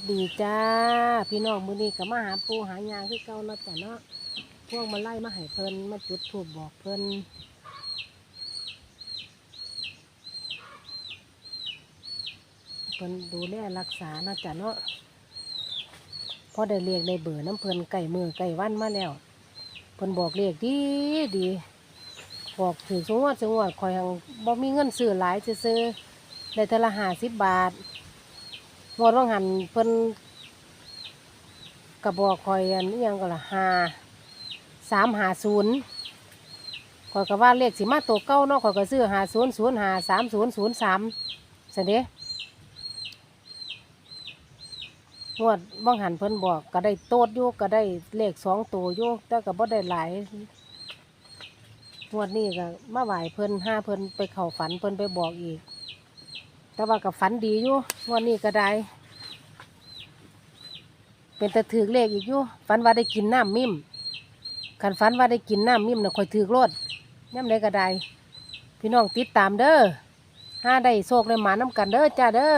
วัสดีจ้า พี่น้องมือนี้ก็มาหาปูหายางคือเก่าเนาะจ้ะเนาะพวกมาไล่มาให้เพิ่นมาจุดถูกบอกเพิ่นเพิ่นดูแลรักษาเนาะจ้ะเนาะพอได้เรียกได้เบอร์น้ำเพิ่นไก่มือไก่วันมาแล้วเพิ่นบอกเรียกดีดีบอกถือสงวดสงวดคอยหังบ่มีเงินซื้อหลายซื้อๆได้เทละห้าสิบบาท งวดว่างหันเพิ่นกระบอกคอยอันนี้ยังก็ละหาสามหาศูนย์คอยก็ว่าเลขสิมาตัวเก้าเนาะคอยก็ซื้อหาศูนย์ศูนย์หาสามศูนย์ศูนย์สามเสยเด็งวดว่างหันเพิ่นบอกก็ได้โตดอยู่ก็ได้เลขสองตัวอยู่แต่ก็บ่ได้หลายงวดนี้ก็มาไหวเพิ่นห้าเพิ่นไปเข้าฝันเพิ่นไปบอกอีก แต่ว่ากับฝันดีอยู่วันนี้ก็ได้ เป็นตะถือเลขอีกอยู่ฝันว่าได้กินน้ำมิ่มขันฝันว่าได้กินน้ำมิ่มน่ะคอยถือรถย่ำไรก็ได้พี่น้องติดตามเด้อห้าได้โชคได้หมาน้ำกันเด้อจ้าเด้อ